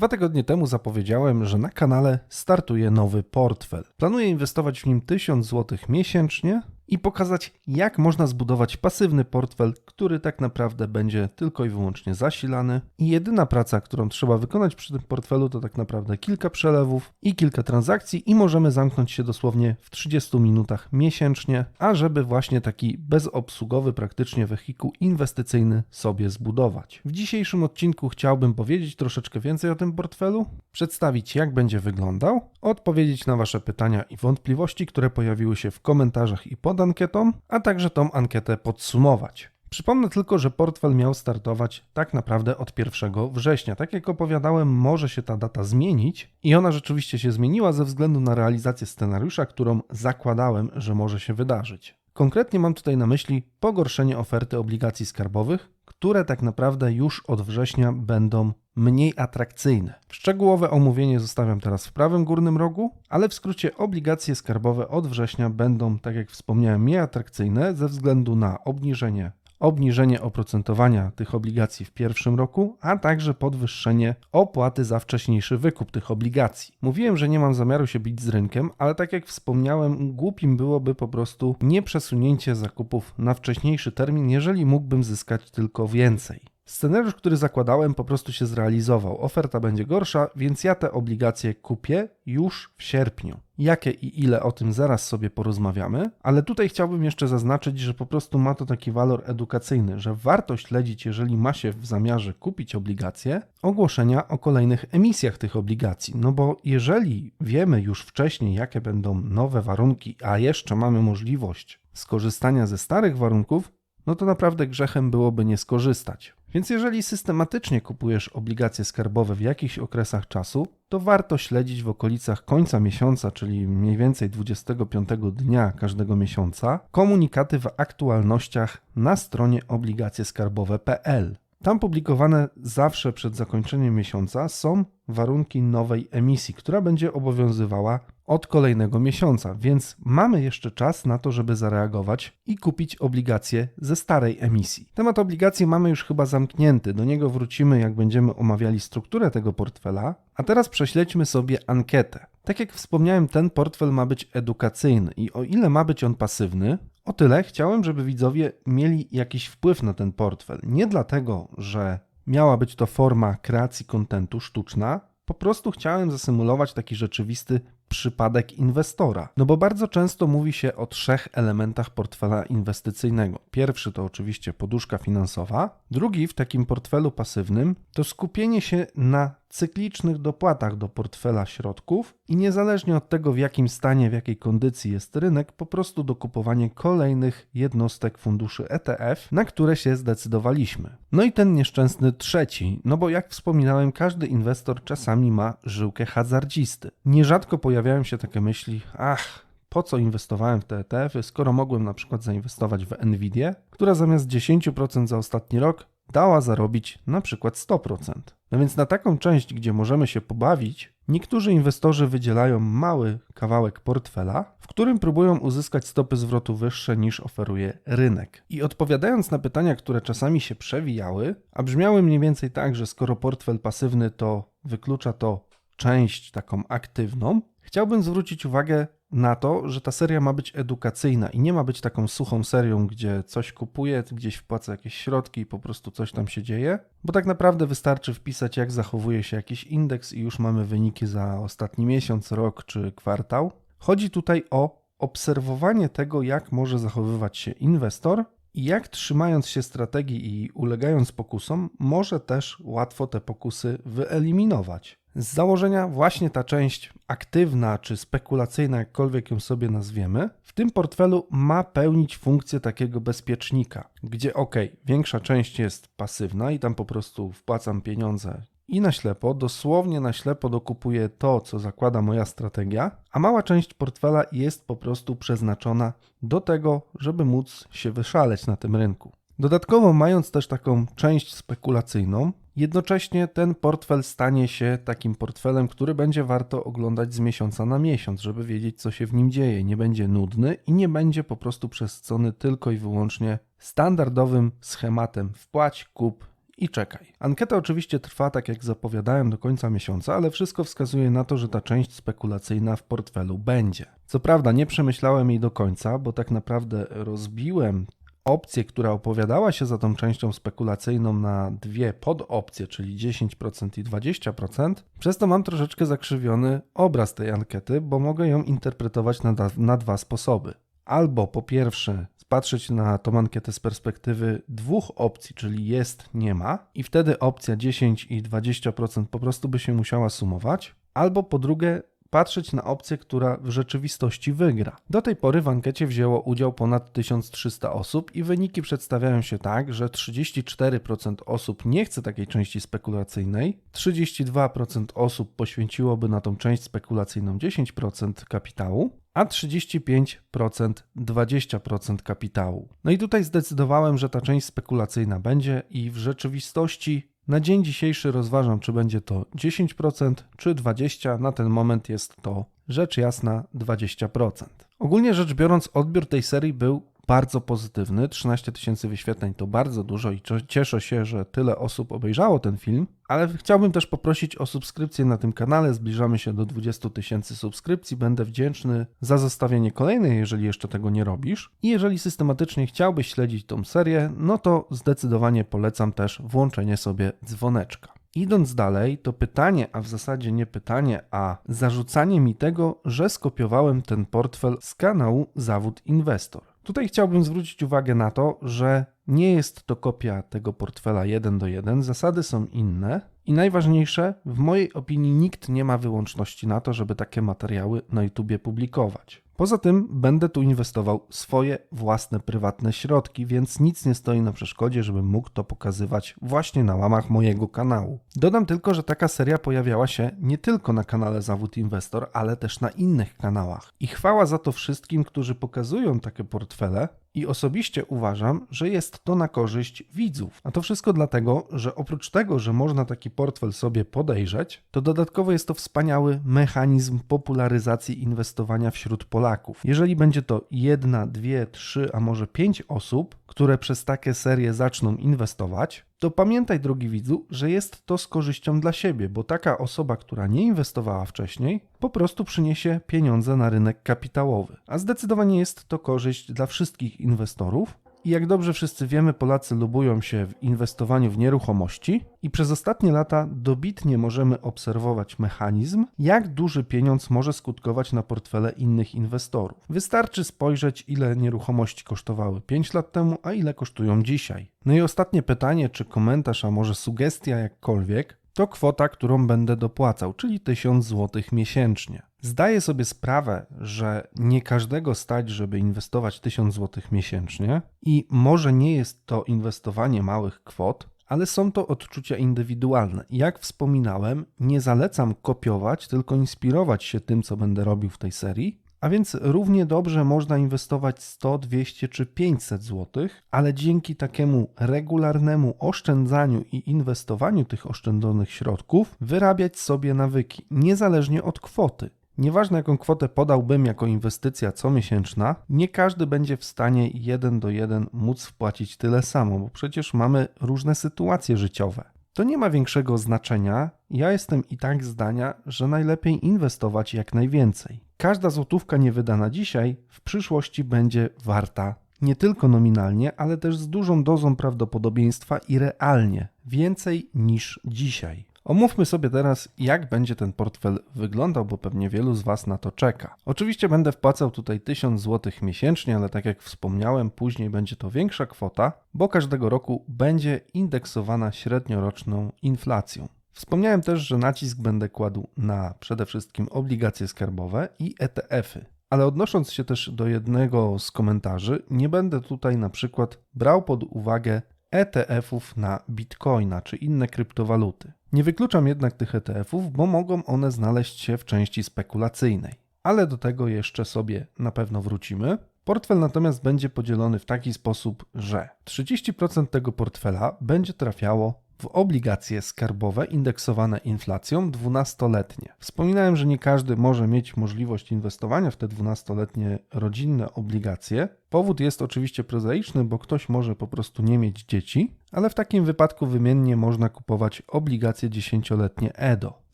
Dwa tygodnie temu zapowiedziałem, że na kanale startuje nowy portfel. Planuję inwestować w nim 1000 zł miesięcznie i pokazać, jak można zbudować pasywny portfel, który tak naprawdę będzie tylko i wyłącznie zasilany. I jedyna praca, którą trzeba wykonać przy tym portfelu, to tak naprawdę kilka przelewów i kilka transakcji, i możemy zamknąć się dosłownie w 30 minutach miesięcznie, a żeby właśnie taki bezobsługowy praktycznie wehikuł inwestycyjny sobie zbudować. W dzisiejszym odcinku chciałbym powiedzieć troszeczkę więcej o tym portfelu, przedstawić jak będzie wyglądał, odpowiedzieć na Wasze pytania i wątpliwości, które pojawiły się w komentarzach i pod ankietą, a także tą ankietę podsumować. Przypomnę tylko, że portfel miał startować tak naprawdę od 1 września. Tak jak opowiadałem, może się ta data zmienić i ona rzeczywiście się zmieniła ze względu na realizację scenariusza, którą zakładałem, że może się wydarzyć. Konkretnie mam tutaj na myśli pogorszenie oferty obligacji skarbowych, które tak naprawdę już od września będą mniej atrakcyjne. Szczegółowe omówienie zostawiam teraz w prawym górnym rogu, ale w skrócie obligacje skarbowe od września będą, tak jak wspomniałem, mniej atrakcyjne ze względu na obniżenie obniżenie oprocentowania tych obligacji w pierwszym roku, a także podwyższenie opłaty za wcześniejszy wykup tych obligacji. Mówiłem, że nie mam zamiaru się bić z rynkiem, ale tak jak wspomniałem, głupim byłoby po prostu nie przesunięcie zakupów na wcześniejszy termin, jeżeli mógłbym zyskać tylko więcej. Scenariusz, który zakładałem, po prostu się zrealizował. Oferta będzie gorsza, więc ja te obligacje kupię już w sierpniu. Jakie i ile o tym zaraz sobie porozmawiamy, ale tutaj chciałbym jeszcze zaznaczyć, że po prostu ma to taki walor edukacyjny, że warto śledzić, jeżeli ma się w zamiarze kupić obligacje, ogłoszenia o kolejnych emisjach tych obligacji. No bo jeżeli wiemy już wcześniej, jakie będą nowe warunki, a jeszcze mamy możliwość skorzystania ze starych warunków, no to naprawdę grzechem byłoby nie skorzystać. Więc jeżeli systematycznie kupujesz obligacje skarbowe w jakichś okresach czasu, to warto śledzić w okolicach końca miesiąca, czyli mniej więcej 25 dnia każdego miesiąca, komunikaty w aktualnościach na stronie obligacjeskarbowe.pl. Tam publikowane zawsze przed zakończeniem miesiąca są warunki nowej emisji, która będzie obowiązywała od kolejnego miesiąca, więc mamy jeszcze czas na to, żeby zareagować i kupić obligacje ze starej emisji. Temat obligacji mamy już chyba zamknięty, do niego wrócimy, jak będziemy omawiali strukturę tego portfela, a teraz prześledźmy sobie ankietę. Tak jak wspomniałem, ten portfel ma być edukacyjny i o ile ma być on pasywny, o tyle chciałem, żeby widzowie mieli jakiś wpływ na ten portfel. Nie dlatego, że miała być to forma kreacji kontentu sztuczna, po prostu chciałem zasymulować taki rzeczywisty przypadek inwestora. No bo bardzo często mówi się o trzech elementach portfela inwestycyjnego. Pierwszy to oczywiście poduszka finansowa, drugi w takim portfelu pasywnym to skupienie się na cyklicznych dopłatach do portfela środków i niezależnie od tego, w jakim stanie, w jakiej kondycji jest rynek, po prostu dokupowanie kolejnych jednostek funduszy ETF, na które się zdecydowaliśmy. No i ten nieszczęsny trzeci, no bo jak wspominałem, każdy inwestor czasami ma żyłkę hazardzisty. Nierzadko pojawiają się takie myśli, ach, po co inwestowałem w te ETF-y, skoro mogłem na przykład zainwestować w Nvidia, która zamiast 10% za ostatni rok dała zarobić na przykład 100%. No więc na taką część, gdzie możemy się pobawić, niektórzy inwestorzy wydzielają mały kawałek portfela, w którym próbują uzyskać stopy zwrotu wyższe niż oferuje rynek. I odpowiadając na pytania, które czasami się przewijały, a brzmiały mniej więcej tak, że skoro portfel pasywny to wyklucza to część taką aktywną, chciałbym zwrócić uwagę na to, że ta seria ma być edukacyjna i nie ma być taką suchą serią, gdzie coś kupuję, gdzieś wpłacę jakieś środki i po prostu coś tam się dzieje, bo tak naprawdę wystarczy wpisać, jak zachowuje się jakiś indeks i już mamy wyniki za ostatni miesiąc, rok czy kwartał. Chodzi tutaj o obserwowanie tego, jak może zachowywać się inwestor i jak trzymając się strategii i ulegając pokusom, może też łatwo te pokusy wyeliminować. Z założenia właśnie ta część aktywna czy spekulacyjna, jakkolwiek ją sobie nazwiemy, w tym portfelu ma pełnić funkcję takiego bezpiecznika, gdzie ok, większa część jest pasywna i tam po prostu wpłacam pieniądze i na ślepo, dosłownie na ślepo dokupuję to, co zakłada moja strategia, a mała część portfela jest po prostu przeznaczona do tego, żeby móc się wyszaleć na tym rynku. Dodatkowo, mając też taką część spekulacyjną, Jednocześnie ten portfel stanie się takim portfelem, który będzie warto oglądać z miesiąca na miesiąc, żeby wiedzieć, co się w nim dzieje. Nie będzie nudny i nie będzie po prostu przesycony tylko i wyłącznie standardowym schematem wpłać, kup, i czekaj. Ankieta oczywiście trwa, tak jak zapowiadałem, do końca miesiąca, ale wszystko wskazuje na to, że ta część spekulacyjna w portfelu będzie. Co prawda nie przemyślałem jej do końca, bo tak naprawdę rozbiłem opcję, która opowiadała się za tą częścią spekulacyjną na dwie podopcje, czyli 10% i 20%, przez to mam troszeczkę zakrzywiony obraz tej ankiety, bo mogę ją interpretować na, na dwa sposoby. Albo po pierwsze patrzeć na tą ankietę z perspektywy dwóch opcji, czyli jest, nie ma, i wtedy opcja 10 i 20% po prostu by się musiała sumować, albo po drugie patrzeć na opcję, która w rzeczywistości wygra. Do tej pory w ankiecie wzięło udział ponad 1300 osób i wyniki przedstawiają się tak, że 34% osób nie chce takiej części spekulacyjnej, 32% osób poświęciłoby na tą część spekulacyjną 10% kapitału, a 35% 20% kapitału. No i tutaj zdecydowałem, że ta część spekulacyjna będzie i w rzeczywistości na dzień dzisiejszy rozważam, czy będzie to 10% czy 20%. Na ten moment jest to rzecz jasna 20%. Ogólnie rzecz biorąc, odbiór tej serii był bardzo pozytywny. 13 tysięcy wyświetleń to bardzo dużo i cieszę się, że tyle osób obejrzało ten film, ale chciałbym też poprosić o subskrypcję na tym kanale. Zbliżamy się do 20 tysięcy subskrypcji. Będę wdzięczny za zostawienie kolejnej, jeżeli jeszcze tego nie robisz. I jeżeli systematycznie chciałbyś śledzić tą serię, no to zdecydowanie polecam też włączenie sobie dzwoneczka. Idąc dalej, to pytanie, a w zasadzie nie pytanie, a zarzucanie mi tego, że skopiowałem ten portfel z kanału Zawód Inwestor. Tutaj chciałbym zwrócić uwagę na to, że nie jest to kopia tego portfela 1 do 1, zasady są inne i najważniejsze, w mojej opinii nikt nie ma wyłączności na to, żeby takie materiały na YouTube publikować. Poza tym będę tu inwestował swoje własne prywatne środki, więc nic nie stoi na przeszkodzie, żebym mógł to pokazywać właśnie na łamach mojego kanału. Dodam tylko, że taka seria pojawiała się nie tylko na kanale Zawód Inwestor, ale też na innych kanałach. I chwała za to wszystkim, którzy pokazują takie portfele, i osobiście uważam, że jest to na korzyść widzów. A to wszystko dlatego, że oprócz tego, że można taki portfel sobie podejrzeć, to dodatkowo jest to wspaniały mechanizm popularyzacji inwestowania wśród Polaków. Jeżeli będzie to jedna, dwie, trzy, a może pięć osób, które przez takie serie zaczną inwestować, to pamiętaj, drogi widzu, że jest to z korzyścią dla siebie, bo taka osoba, która nie inwestowała wcześniej, po prostu przyniesie pieniądze na rynek kapitałowy. A zdecydowanie jest to korzyść dla wszystkich inwestorów, i jak dobrze wszyscy wiemy, Polacy lubują się w inwestowaniu w nieruchomości i przez ostatnie lata dobitnie możemy obserwować mechanizm, jak duży pieniądz może skutkować na portfele innych inwestorów. Wystarczy spojrzeć, ile nieruchomości kosztowały 5 lat temu, a ile kosztują dzisiaj. No i ostatnie pytanie, czy komentarz, a może sugestia jakkolwiek, to kwota, którą będę dopłacał, czyli 1000 zł miesięcznie. Zdaję sobie sprawę, że nie każdego stać, żeby inwestować 1000 zł miesięcznie i może nie jest to inwestowanie małych kwot, ale są to odczucia indywidualne. Jak wspominałem, nie zalecam kopiować, tylko inspirować się tym, co będę robił w tej serii a więc równie dobrze można inwestować 100, 200 czy 500 zł, ale dzięki takiemu regularnemu oszczędzaniu i inwestowaniu tych oszczędzonych środków wyrabiać sobie nawyki, niezależnie od kwoty. Nieważne jaką kwotę podałbym jako inwestycja comiesięczna, nie każdy będzie w stanie jeden do jeden móc wpłacić tyle samo, bo przecież mamy różne sytuacje życiowe. To nie ma większego znaczenia. Ja jestem i tak zdania, że najlepiej inwestować jak najwięcej. Każda złotówka niewydana dzisiaj w przyszłości będzie warta nie tylko nominalnie, ale też z dużą dozą prawdopodobieństwa i realnie więcej niż dzisiaj. Omówmy sobie teraz, jak będzie ten portfel wyglądał, bo pewnie wielu z Was na to czeka. Oczywiście będę wpłacał tutaj 1000 zł miesięcznie, ale tak jak wspomniałem, później będzie to większa kwota, bo każdego roku będzie indeksowana średnioroczną inflacją. Wspomniałem też, że nacisk będę kładł na przede wszystkim obligacje skarbowe i ETF-y. Ale odnosząc się też do jednego z komentarzy, nie będę tutaj na przykład brał pod uwagę ETF-ów na bitcoina czy inne kryptowaluty. Nie wykluczam jednak tych ETF-ów, bo mogą one znaleźć się w części spekulacyjnej. Ale do tego jeszcze sobie na pewno wrócimy. Portfel natomiast będzie podzielony w taki sposób, że 30% tego portfela będzie trafiało w obligacje skarbowe indeksowane inflacją 12-letnie. Wspominałem, że nie każdy może mieć możliwość inwestowania w te 12-letnie rodzinne obligacje. Powód jest oczywiście prozaiczny, bo ktoś może po prostu nie mieć dzieci, ale w takim wypadku wymiennie można kupować obligacje 10-letnie EDO.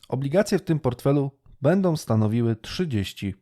Obligacje w tym portfelu będą stanowiły 30%.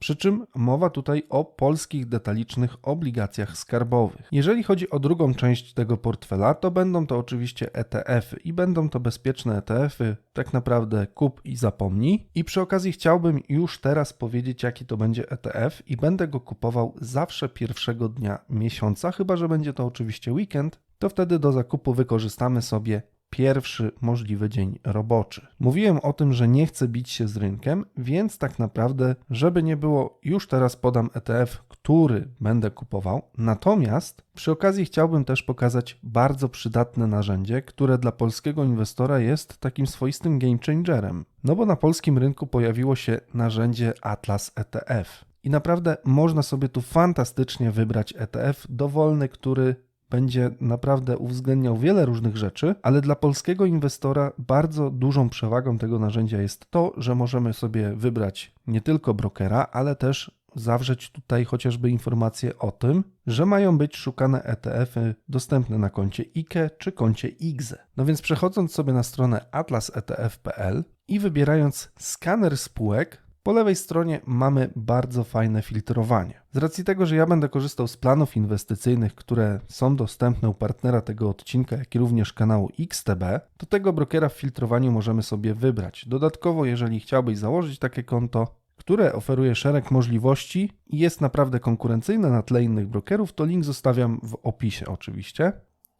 Przy czym mowa tutaj o polskich detalicznych obligacjach skarbowych. Jeżeli chodzi o drugą część tego portfela, to będą to oczywiście ETF-y i będą to bezpieczne ETF-y, tak naprawdę kup i zapomnij. I przy okazji chciałbym już teraz powiedzieć, jaki to będzie ETF i będę go kupował zawsze pierwszego dnia miesiąca, chyba że będzie to oczywiście weekend, to wtedy do zakupu wykorzystamy sobie pierwszy możliwy dzień roboczy. Mówiłem o tym, że nie chcę bić się z rynkiem, więc tak naprawdę, żeby nie było, już teraz podam ETF, który będę kupował. Natomiast przy okazji chciałbym też pokazać bardzo przydatne narzędzie, które dla polskiego inwestora jest takim swoistym game changerem. No bo na polskim rynku pojawiło się narzędzie Atlas ETF. I naprawdę można sobie tu fantastycznie wybrać ETF dowolny, który będzie naprawdę uwzględniał wiele różnych rzeczy, ale dla polskiego inwestora bardzo dużą przewagą tego narzędzia jest to, że możemy sobie wybrać nie tylko brokera, ale też zawrzeć tutaj chociażby informacje o tym, że mają być szukane ETF-y dostępne na koncie IKE czy koncie IGZE. No więc przechodząc sobie na stronę atlasetf.pl i wybierając skaner spółek, po lewej stronie mamy bardzo fajne filtrowanie. Z racji tego, że ja będę korzystał z planów inwestycyjnych, które są dostępne u partnera tego odcinka, jak i również kanału XTB, to tego brokera w filtrowaniu możemy sobie wybrać. Dodatkowo, jeżeli chciałbyś założyć takie konto, które oferuje szereg możliwości i jest naprawdę konkurencyjne na tle innych brokerów, to link zostawiam w opisie oczywiście.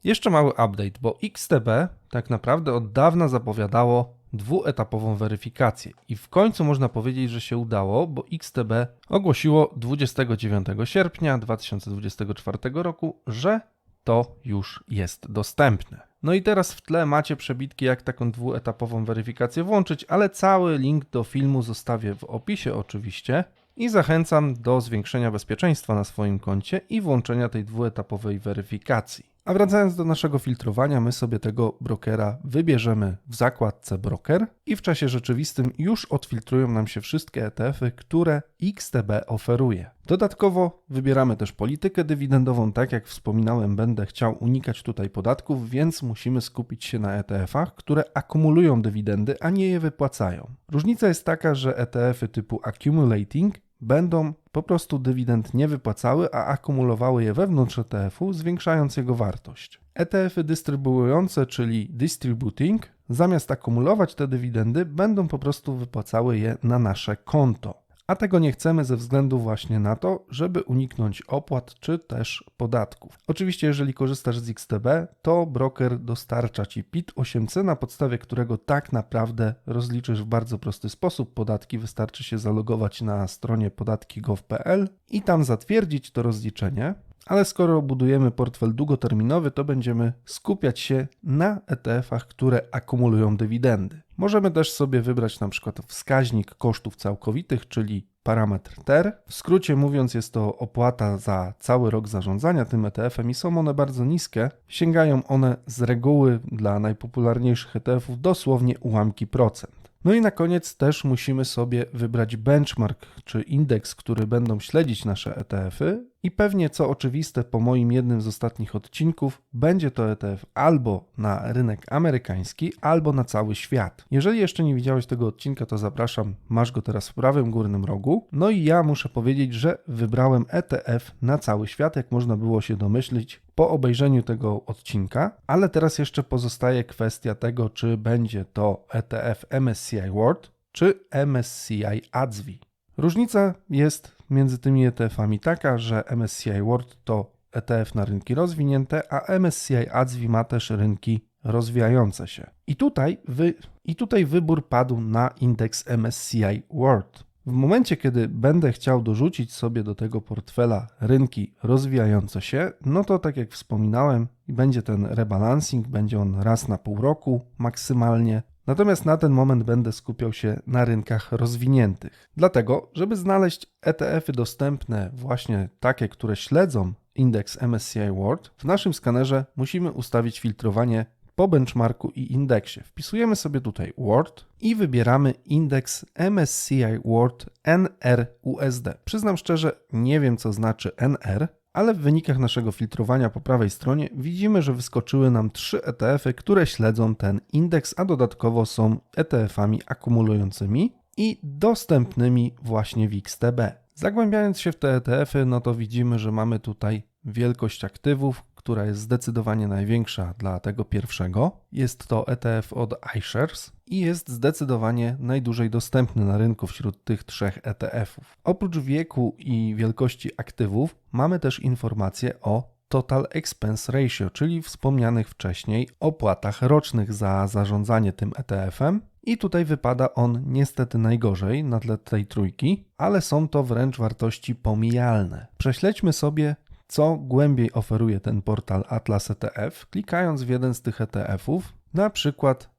Jeszcze mały update, bo XTB tak naprawdę od dawna zapowiadało dwuetapową weryfikację. I w końcu można powiedzieć, że się udało, bo XTB ogłosiło 29 sierpnia 2024 roku, że to już jest dostępne. No i teraz w tle macie przebitki, jak taką dwuetapową weryfikację włączyć, ale cały link do filmu zostawię w opisie oczywiście i zachęcam do zwiększenia bezpieczeństwa na swoim koncie i włączenia tej dwuetapowej weryfikacji. A wracając do naszego filtrowania, my sobie tego brokera wybierzemy w zakładce broker i w czasie rzeczywistym już odfiltrują nam się wszystkie ETF-y, które XTB oferuje. Dodatkowo wybieramy też politykę dywidendową, tak jak wspominałem, będę chciał unikać tutaj podatków, więc musimy skupić się na ETF-ach, które akumulują dywidendy, a nie je wypłacają. Różnica jest taka, że ETF-y typu accumulating będą po prostu dywidend nie wypłacały, a akumulowały je wewnątrz ETF-u, zwiększając jego wartość. ETF-y dystrybuujące, czyli distributing, zamiast akumulować te dywidendy, będą po prostu wypłacały je na nasze konto a tego nie chcemy ze względu właśnie na to, żeby uniknąć opłat czy też podatków. Oczywiście, jeżeli korzystasz z XTB, to broker dostarcza Ci PIT 8C, na podstawie którego tak naprawdę rozliczysz w bardzo prosty sposób podatki. Wystarczy się zalogować na stronie podatki.gov.pl i tam zatwierdzić to rozliczenie. Ale skoro budujemy portfel długoterminowy, to będziemy skupiać się na ETF-ach, które akumulują dywidendy. Możemy też sobie wybrać na przykład wskaźnik kosztów całkowitych, czyli parametr TER. W skrócie mówiąc, jest to opłata za cały rok zarządzania tym ETF-em i są one bardzo niskie. Sięgają one z reguły dla najpopularniejszych ETF-ów dosłownie ułamki procent. No i na koniec też musimy sobie wybrać benchmark czy indeks, który będą śledzić nasze ETF-y i pewnie co oczywiste po moim jednym z ostatnich odcinków będzie to ETF albo na rynek amerykański, albo na cały świat. Jeżeli jeszcze nie widziałeś tego odcinka, to zapraszam, masz go teraz w prawym górnym rogu. No i ja muszę powiedzieć, że wybrałem ETF na cały świat, jak można było się domyślić po obejrzeniu tego odcinka, ale teraz jeszcze pozostaje kwestia tego, czy będzie to ETF MSCI World czy MSCI ADSVI. Różnica jest między tymi ETF-ami taka, że MSCI World to ETF na rynki rozwinięte, a MSCI ADSVI ma też rynki rozwijające się. I tutaj, wy, I tutaj wybór padł na indeks MSCI World. W momencie, kiedy będę chciał dorzucić sobie do tego portfela rynki rozwijające się, no to tak jak wspominałem, będzie ten rebalancing, będzie on raz na pół roku maksymalnie. Natomiast na ten moment będę skupiał się na rynkach rozwiniętych. Dlatego, żeby znaleźć ETF-y dostępne, właśnie takie, które śledzą indeks MSCI World, w naszym skanerze musimy ustawić filtrowanie po benchmarku i indeksie. Wpisujemy sobie tutaj Word i wybieramy indeks MSCI World NRUSD. Przyznam szczerze, nie wiem co znaczy NR, ale w wynikach naszego filtrowania po prawej stronie widzimy, że wyskoczyły nam trzy ETF-y, które śledzą ten indeks, a dodatkowo są ETF-ami akumulującymi i dostępnymi właśnie w XTB. Zagłębiając się w te ETF-y, no to widzimy, że mamy tutaj wielkość aktywów, która jest zdecydowanie największa dla tego pierwszego. Jest to ETF od iShares i jest zdecydowanie najdłużej dostępny na rynku wśród tych trzech ETF-ów. Oprócz wieku i wielkości aktywów, mamy też informacje o Total Expense Ratio, czyli wspomnianych wcześniej opłatach rocznych za zarządzanie tym ETF-em. I tutaj wypada on niestety najgorzej na tle tej trójki, ale są to wręcz wartości pomijalne. Prześledźmy sobie co głębiej oferuje ten portal Atlas ETF, klikając w jeden z tych ETF-ów, na przykład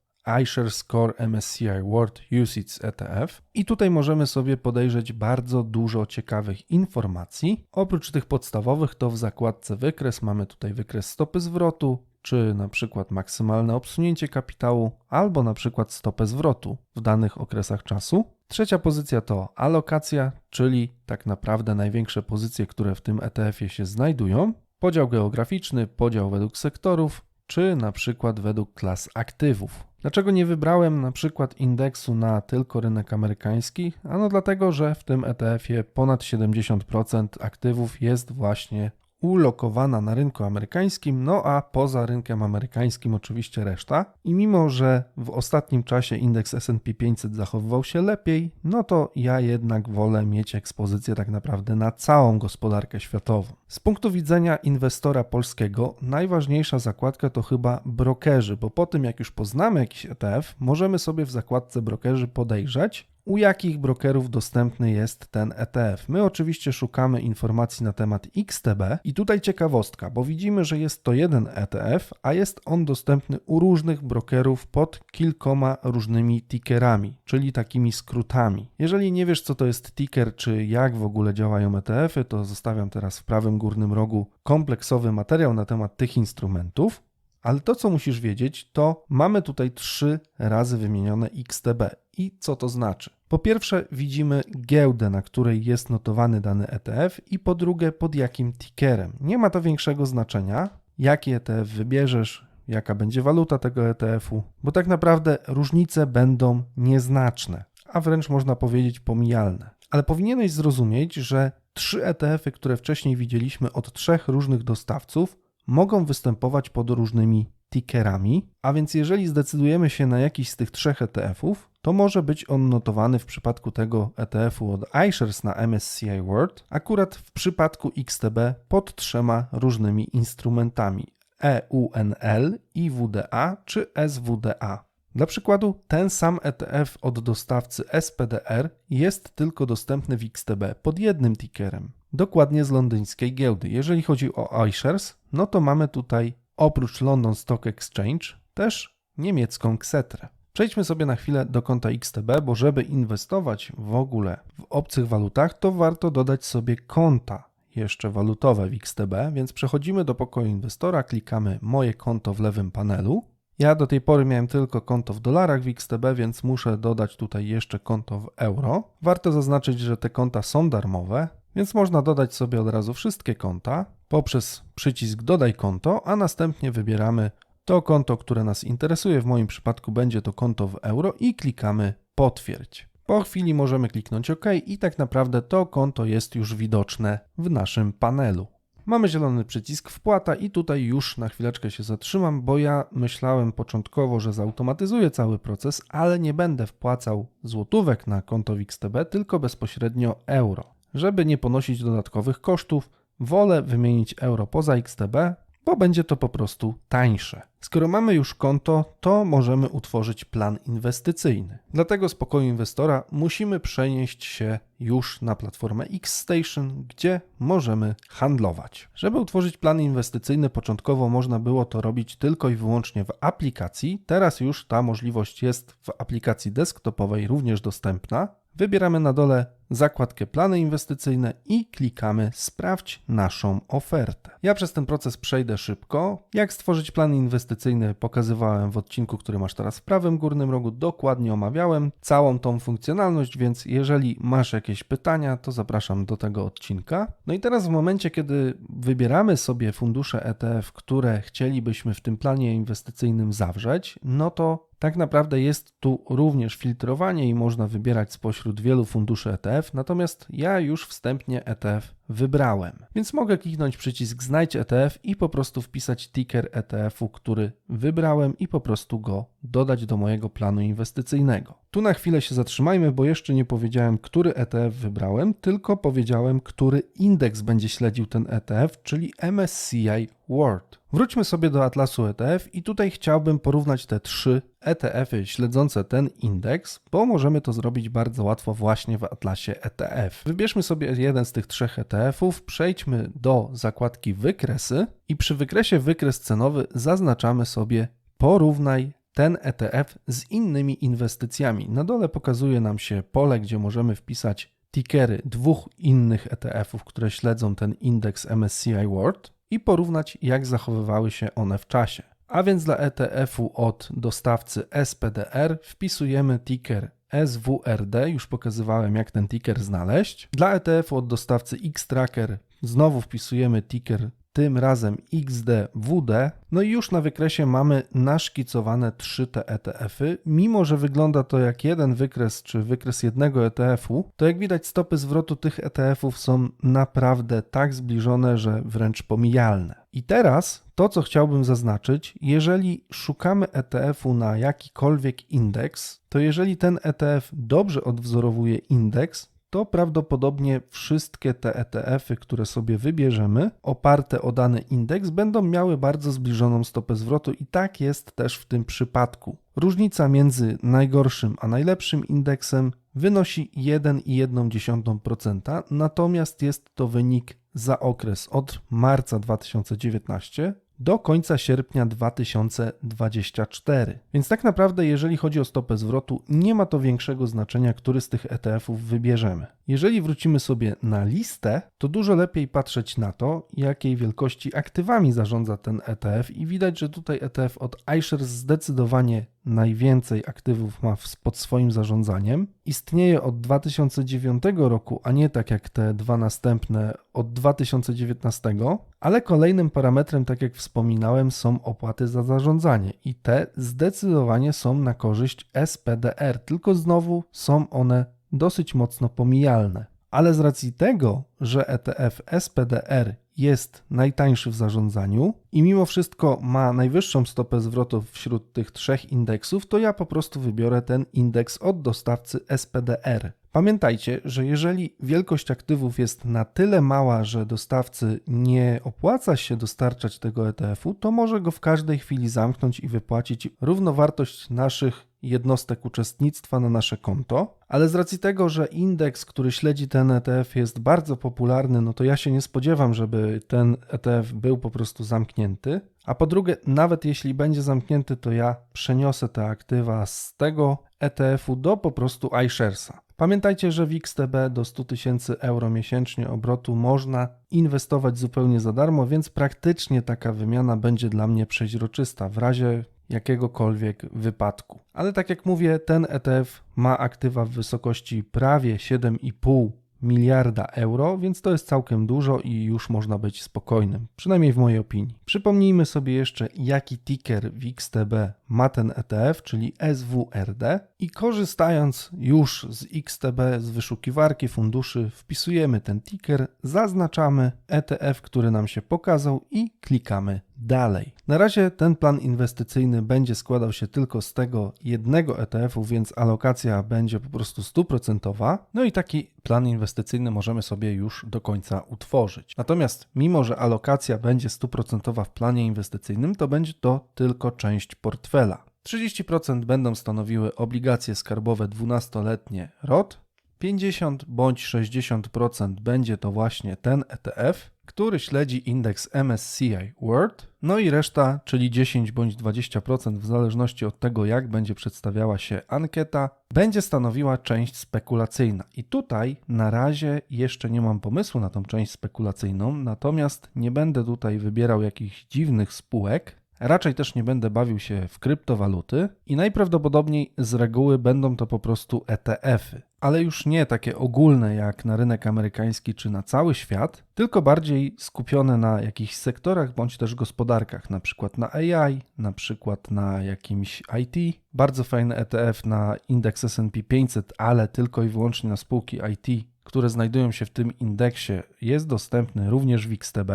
iShares Score MSCI World UCITS ETF i tutaj możemy sobie podejrzeć bardzo dużo ciekawych informacji. Oprócz tych podstawowych to w zakładce wykres mamy tutaj wykres stopy zwrotu, czy na przykład maksymalne obsunięcie kapitału, albo na przykład stopę zwrotu w danych okresach czasu. Trzecia pozycja to alokacja, czyli tak naprawdę największe pozycje, które w tym ETF-ie się znajdują. Podział geograficzny, podział według sektorów, czy na przykład według klas aktywów. Dlaczego nie wybrałem na przykład indeksu na tylko rynek amerykański? Ano dlatego, że w tym ETF-ie ponad 70% aktywów jest właśnie ulokowana na rynku amerykańskim, no a poza rynkiem amerykańskim oczywiście reszta. I mimo, że w ostatnim czasie indeks SP 500 zachowywał się lepiej, no to ja jednak wolę mieć ekspozycję tak naprawdę na całą gospodarkę światową. Z punktu widzenia inwestora polskiego, najważniejsza zakładka to chyba brokerzy, bo po tym jak już poznamy jakiś ETF, możemy sobie w zakładce brokerzy podejrzeć, u jakich brokerów dostępny jest ten ETF. My oczywiście szukamy informacji na temat XTB i tutaj ciekawostka, bo widzimy, że jest to jeden ETF, a jest on dostępny u różnych brokerów pod kilkoma różnymi tickerami, czyli takimi skrótami. Jeżeli nie wiesz co to jest ticker, czy jak w ogóle działają ETF-y, to zostawiam teraz w prawym górnym rogu kompleksowy materiał na temat tych instrumentów. Ale to, co musisz wiedzieć, to mamy tutaj trzy razy wymienione XTB. I co to znaczy? Po pierwsze, widzimy giełdę, na której jest notowany dany ETF, i po drugie, pod jakim tickerem. Nie ma to większego znaczenia, jaki ETF wybierzesz, jaka będzie waluta tego ETF-u, bo tak naprawdę różnice będą nieznaczne, a wręcz można powiedzieć pomijalne. Ale powinieneś zrozumieć, że trzy ETF-y, które wcześniej widzieliśmy od trzech różnych dostawców, mogą występować pod różnymi tickerami, a więc jeżeli zdecydujemy się na jakiś z tych trzech ETF-ów, to może być on notowany w przypadku tego ETF-u od iShares na MSCI World, akurat w przypadku XTB pod trzema różnymi instrumentami EUNL, IWDA czy SWDA. Dla przykładu, ten sam ETF od dostawcy SPDR jest tylko dostępny w XTB pod jednym tickerem, dokładnie z londyńskiej giełdy. Jeżeli chodzi o iShares, no to mamy tutaj oprócz London Stock Exchange też niemiecką Xetrę. Przejdźmy sobie na chwilę do konta XTB, bo żeby inwestować w ogóle w obcych walutach, to warto dodać sobie konta jeszcze walutowe w XTB, więc przechodzimy do pokoju inwestora, klikamy moje konto w lewym panelu. Ja do tej pory miałem tylko konto w dolarach w XTB, więc muszę dodać tutaj jeszcze konto w euro. Warto zaznaczyć, że te konta są darmowe, więc można dodać sobie od razu wszystkie konta poprzez przycisk dodaj konto, a następnie wybieramy to konto, które nas interesuje. W moim przypadku będzie to konto w euro i klikamy potwierdź. Po chwili możemy kliknąć OK i tak naprawdę to konto jest już widoczne w naszym panelu. Mamy zielony przycisk wpłata i tutaj już na chwileczkę się zatrzymam, bo ja myślałem początkowo, że zautomatyzuję cały proces, ale nie będę wpłacał złotówek na konto XTB, tylko bezpośrednio euro. Żeby nie ponosić dodatkowych kosztów, wolę wymienić euro poza XTB, bo będzie to po prostu tańsze. Skoro mamy już konto, to możemy utworzyć plan inwestycyjny. Dlatego z pokoju inwestora musimy przenieść się już na platformę Xstation, gdzie możemy handlować. Żeby utworzyć plan inwestycyjny, początkowo można było to robić tylko i wyłącznie w aplikacji. Teraz już ta możliwość jest w aplikacji desktopowej również dostępna. Wybieramy na dole zakładkę plany inwestycyjne i klikamy sprawdź naszą ofertę. Ja przez ten proces przejdę szybko. Jak stworzyć plan inwestycyjny pokazywałem w odcinku, który masz teraz w prawym górnym rogu. Dokładnie omawiałem całą tą funkcjonalność, więc jeżeli masz jakieś pytania, to zapraszam do tego odcinka. No i teraz w momencie, kiedy wybieramy sobie fundusze ETF, które chcielibyśmy w tym planie inwestycyjnym zawrzeć, no to tak naprawdę jest tu również filtrowanie i można wybierać spośród wielu funduszy ETF, natomiast ja już wstępnie ETF wybrałem. Więc mogę kliknąć przycisk znajdź ETF i po prostu wpisać ticker ETF-u, który wybrałem i po prostu go dodać do mojego planu inwestycyjnego. Tu na chwilę się zatrzymajmy, bo jeszcze nie powiedziałem, który ETF wybrałem, tylko powiedziałem, który indeks będzie śledził ten ETF, czyli MSCI World. Wróćmy sobie do atlasu ETF i tutaj chciałbym porównać te trzy ETF-y śledzące ten indeks, bo możemy to zrobić bardzo łatwo właśnie w atlasie ETF. Wybierzmy sobie jeden z tych trzech ETF-ów, przejdźmy do zakładki wykresy i przy wykresie wykres cenowy zaznaczamy sobie porównaj ten ETF z innymi inwestycjami. Na dole pokazuje nam się pole, gdzie możemy wpisać tickery dwóch innych ETF-ów, które śledzą ten indeks MSCI World i porównać, jak zachowywały się one w czasie. A więc dla ETF-u od dostawcy SPDR wpisujemy ticker SWRD, już pokazywałem jak ten ticker znaleźć. Dla ETF-u od dostawcy Xtracker znowu wpisujemy ticker tym razem XDWD. No i już na wykresie mamy naszkicowane trzy te ETF-y. Mimo, że wygląda to jak jeden wykres, czy wykres jednego ETF-u, to jak widać stopy zwrotu tych ETF-ów są naprawdę tak zbliżone, że wręcz pomijalne. I teraz to, co chciałbym zaznaczyć, jeżeli szukamy ETF-u na jakikolwiek indeks, to jeżeli ten ETF dobrze odwzorowuje indeks, to prawdopodobnie wszystkie te ETF-y, które sobie wybierzemy, oparte o dany indeks, będą miały bardzo zbliżoną stopę zwrotu i tak jest też w tym przypadku. Różnica między najgorszym a najlepszym indeksem wynosi 1,1%, natomiast jest to wynik za okres od marca 2019 do końca sierpnia 2024. Więc tak naprawdę, jeżeli chodzi o stopę zwrotu, nie ma to większego znaczenia, który z tych ETF-ów wybierzemy. Jeżeli wrócimy sobie na listę, to dużo lepiej patrzeć na to, jakiej wielkości aktywami zarządza ten ETF i widać, że tutaj ETF od iShares zdecydowanie najwięcej aktywów ma pod swoim zarządzaniem. Istnieje od 2009 roku, a nie tak jak te dwa następne od 2019, ale kolejnym parametrem, tak jak wspominałem, są opłaty za zarządzanie i te zdecydowanie są na korzyść SPDR, tylko znowu są one dosyć mocno pomijalne. Ale z racji tego, że ETF SPDR jest najtańszy w zarządzaniu i mimo wszystko ma najwyższą stopę zwrotu wśród tych trzech indeksów, to ja po prostu wybiorę ten indeks od dostawcy SPDR. Pamiętajcie, że jeżeli wielkość aktywów jest na tyle mała, że dostawcy nie opłaca się dostarczać tego ETF-u, to może go w każdej chwili zamknąć i wypłacić równowartość naszych jednostek uczestnictwa na nasze konto, ale z racji tego, że indeks, który śledzi ten ETF jest bardzo popularny, no to ja się nie spodziewam, żeby ten ETF był po prostu zamknięty. A po drugie, nawet jeśli będzie zamknięty, to ja przeniosę te aktywa z tego ETF-u do po prostu iSharesa. Pamiętajcie, że w XTB do 100 tysięcy euro miesięcznie obrotu można inwestować zupełnie za darmo, więc praktycznie taka wymiana będzie dla mnie przeźroczysta. W razie jakiegokolwiek wypadku. Ale tak jak mówię, ten ETF ma aktywa w wysokości prawie 7,5 miliarda euro, więc to jest całkiem dużo i już można być spokojnym, przynajmniej w mojej opinii. Przypomnijmy sobie jeszcze, jaki ticker w XTB ma ten ETF, czyli SWRD i korzystając już z XTB, z wyszukiwarki funduszy, wpisujemy ten ticker, zaznaczamy ETF, który nam się pokazał i klikamy dalej. Na razie ten plan inwestycyjny będzie składał się tylko z tego jednego ETF-u, więc alokacja będzie po prostu stuprocentowa. No i taki plan inwestycyjny możemy sobie już do końca utworzyć. Natomiast mimo, że alokacja będzie stuprocentowa w planie inwestycyjnym, to będzie to tylko część portfela. 30% będą stanowiły obligacje skarbowe 12-letnie ROT, 50 bądź 60% będzie to właśnie ten ETF, który śledzi indeks MSCI World, No i reszta, czyli 10 bądź 20% w zależności od tego, jak będzie przedstawiała się ankieta, będzie stanowiła część spekulacyjna. I tutaj na razie jeszcze nie mam pomysłu na tą część spekulacyjną, natomiast nie będę tutaj wybierał jakichś dziwnych spółek. Raczej też nie będę bawił się w kryptowaluty i najprawdopodobniej z reguły będą to po prostu ETF-y, ale już nie takie ogólne jak na rynek amerykański czy na cały świat, tylko bardziej skupione na jakichś sektorach bądź też gospodarkach, na przykład na AI, na przykład na jakimś IT. Bardzo fajny ETF na indeks S&P 500, ale tylko i wyłącznie na spółki IT, które znajdują się w tym indeksie, jest dostępny również w XTB.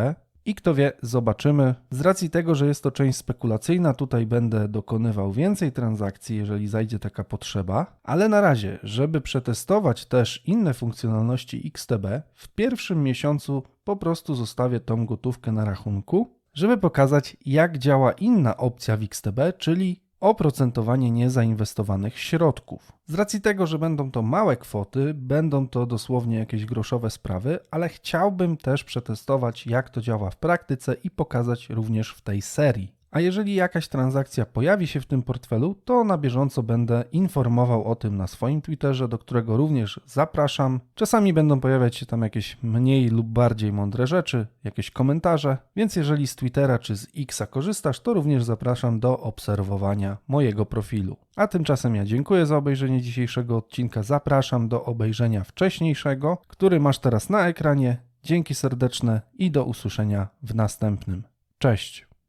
I kto wie, zobaczymy. Z racji tego, że jest to część spekulacyjna, tutaj będę dokonywał więcej transakcji, jeżeli zajdzie taka potrzeba, ale na razie, żeby przetestować też inne funkcjonalności XTB, w pierwszym miesiącu po prostu zostawię tą gotówkę na rachunku, żeby pokazać, jak działa inna opcja w XTB, czyli oprocentowanie niezainwestowanych środków. Z racji tego, że będą to małe kwoty, będą to dosłownie jakieś groszowe sprawy, ale chciałbym też przetestować, jak to działa w praktyce i pokazać również w tej serii. A jeżeli jakaś transakcja pojawi się w tym portfelu, to na bieżąco będę informował o tym na swoim Twitterze, do którego również zapraszam. Czasami będą pojawiać się tam jakieś mniej lub bardziej mądre rzeczy, jakieś komentarze, więc jeżeli z Twittera czy z Xa korzystasz, to również zapraszam do obserwowania mojego profilu. A tymczasem ja dziękuję za obejrzenie dzisiejszego odcinka. Zapraszam do obejrzenia wcześniejszego, który masz teraz na ekranie. Dzięki serdeczne i do usłyszenia w następnym. Cześć.